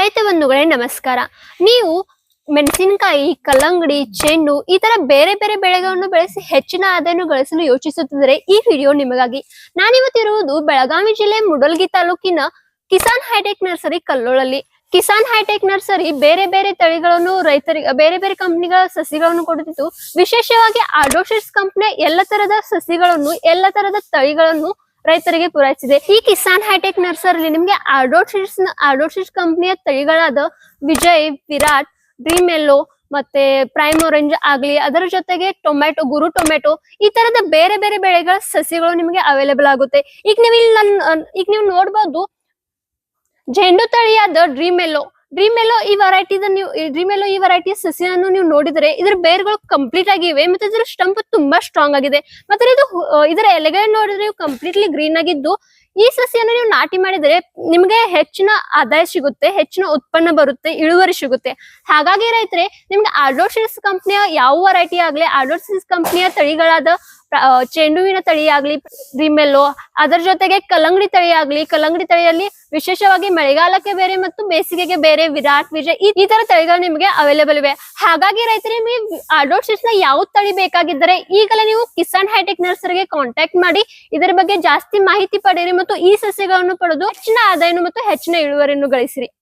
ರೈತ ಬಂಧುಗಳೇ ನಮಸ್ಕಾರ. ನೀವು ಮೆಣಸಿನಕಾಯಿ, ಕಲ್ಲಂಗಡಿ, ಚೆಂಡು ಈ ತರ ಬೇರೆ ಬೇರೆ ಬೆಳೆಗಳನ್ನು ಬೆಳೆಸಿ ಹೆಚ್ಚಿನ ಆದಾಯವನ್ನು ಗಳಿಸಲು ಯೋಚಿಸುತ್ತಿದ್ದರೆ ಈ ವಿಡಿಯೋ ನಿಮಗಾಗಿ. ನಾನಿವತ್ತಿರುವುದು ಬೆಳಗಾವಿ ಜಿಲ್ಲೆ ಮುಡಲ್ಗಿ ತಾಲೂಕಿನ ಕಿಸಾನ್ ಹೈಟೆಕ್ ನರ್ಸರಿ ಕಲ್ಲೋಳಲ್ಲಿ. ಕಿಸಾನ್ ಹೈಟೆಕ್ ನರ್ಸರಿ ಬೇರೆ ಬೇರೆ ತಳಿಗಳನ್ನು ರೈತರಿಗೆ, ಬೇರೆ ಬೇರೆ ಕಂಪ್ನಿಗಳ ಸಸಿಗಳನ್ನು ಕೊಡುತ್ತಿದ್ದು, ವಿಶೇಷವಾಗಿ ಆಡೋಶಿಸ್ ಕಂಪ್ನಿಯ ಎಲ್ಲ ತರದ ಸಸಿಗಳನ್ನು, ಎಲ್ಲ ತರದ ತಳಿಗಳನ್ನು ರೈತರಿಗೆ ಪೂರೈಸಿದೆ. ಈ ಕಿಸಾನ್ ಹೈಟೆಕ್ ನರ್ಸರಿ ನಿಮ್ಗೆ ಆಡೋಶಿಸ್ ಆಡೋಶಿಸ್ ಕಂಪನಿಯ ತಳಿಗಳಾದ ವಿಜಯ್, ವಿರಾಟ್ ಡ್ರೀಮ್ ಎಲ್ಲೋ ಮತ್ತೆ ಪ್ರೈಮ್ ಆರೆಂಜ್ ಆಗ್ಲಿ, ಅದರ ಜೊತೆಗೆ ಟೊಮ್ಯಾಟೊ, ಗುರು ಟೊಮ್ಯಾಟೊ ಈ ತರದ ಬೇರೆ ಬೇರೆ ಬೆಳೆಗಳ ಸಸಿಗಳು ನಿಮಗೆ ಅವೈಲೇಬಲ್ ಆಗುತ್ತೆ. ಈಗ ನೀವು ಇಲ್ಲಿ ನನ್, ಈಗ ನೀವು ನೋಡ್ಬೋದು, ಜೆಂಡು ತಳಿಯಾದ ಡ್ರೀಮ್ ಎಲ್ಲೋ ಡ್ರೀಮ್ ಎಲ್ಲೋ ಈ ವೆರೈಟಿ ನೀವು ಡ್ರೀಮ್ ಎಲ್ಲೋ ಈ ವೆರೈಟಿಯ ಸಸ್ಯವನ್ನು ನೀವು ನೋಡಿದ್ರೆ ಇದರ ಬೇರುಗಳು ಕಂಪ್ಲೀಟ್ ಆಗಿವೆ ಮತ್ತೆ ಇದರ ಸ್ಟಂಪ್ ತುಂಬಾ ಸ್ಟ್ರಾಂಗ್ ಆಗಿದೆ. ಮತ್ತೆ ಇದು ಇದರ ಎಲೆಗಳನ್ನ ನೋಡಿದ್ರೆ ಕಂಪ್ಲೀಟ್ಲಿ ಗ್ರೀನ್ ಆಗಿದ್ದು, ಈ ಸಸ್ಯನ ನೀವು ನಾಟಿ ಮಾಡಿದ್ರೆ ನಿಮಗೆ ಹೆಚ್ಚಿನ ಆದಾಯ ಸಿಗುತ್ತೆ, ಹೆಚ್ಚಿನ ಉತ್ಪನ್ನ ಬರುತ್ತೆ, ಇಳುವರಿ ಸಿಗುತ್ತೆ. ಹಾಗಾಗಿ ರೈತರೆ, ನಿಮ್ಗೆ ಆಡೋಸಿಸ್ ಕಂಪ್ನಿಯ ಯಾವ ವೆರೈಟಿ ಆಗ್ಲಿ ಆಡೋಸಿಸ್ ಕಂಪ್ನಿಯ ತಳಿಗಳಾದ ಚೆಂಡುವಿನ ತಳಿ ಆಗ್ಲಿ ರಿಮೆಲ್ಲೋ ಅದರ ಜೊತೆಗೆ ಕಲ್ಲಂಗಡಿ ತಳಿ ಆಗ್ಲಿ ಕಲ್ಲಂಗಡಿ ತಳಿಯಲ್ಲಿ ವಿಶೇಷವಾಗಿ ಮಳೆಗಾಲಕ್ಕೆ ಬೇರೆ ಮತ್ತು ಬೇಸಿಗೆಗೆ ಬೇರೆ ವಿರಾಟ್ ವಿಜಯ್ ಈ- ತರ ತಳಿಗಳು ನಿಮಗೆ ಅವೈಲೇಬಲ್ ಇವೆ. ಹಾಗಾಗಿ ರೈತರಿಗೆ ನಿಮಗೆ ಸೀಡ್ಸ್ನ ಯಾವ ತಳಿ ಬೇಕಾಗಿದ್ದರೆ ಈಗಲೇ ನೀವು ಕಿಸಾನ್ ಹೈಟೆಕ್ ನರ್ಸರಿಗೆ ಕಾಂಟ್ಯಾಕ್ಟ್ ಮಾಡಿ, ಇದರ ಬಗ್ಗೆ ಜಾಸ್ತಿ ಮಾಹಿತಿ ಪಡೆಯಿರಿ ಮತ್ತು ಈ ಸಸ್ಯಗಳನ್ನು ಪಡೆದು ಹೆಚ್ಚಿನ ಆದಾಯನು ಮತ್ತು ಹೆಚ್ಚಿನ ಇಳುವರಿಯನ್ನು ಗಳಿಸಿರಿ.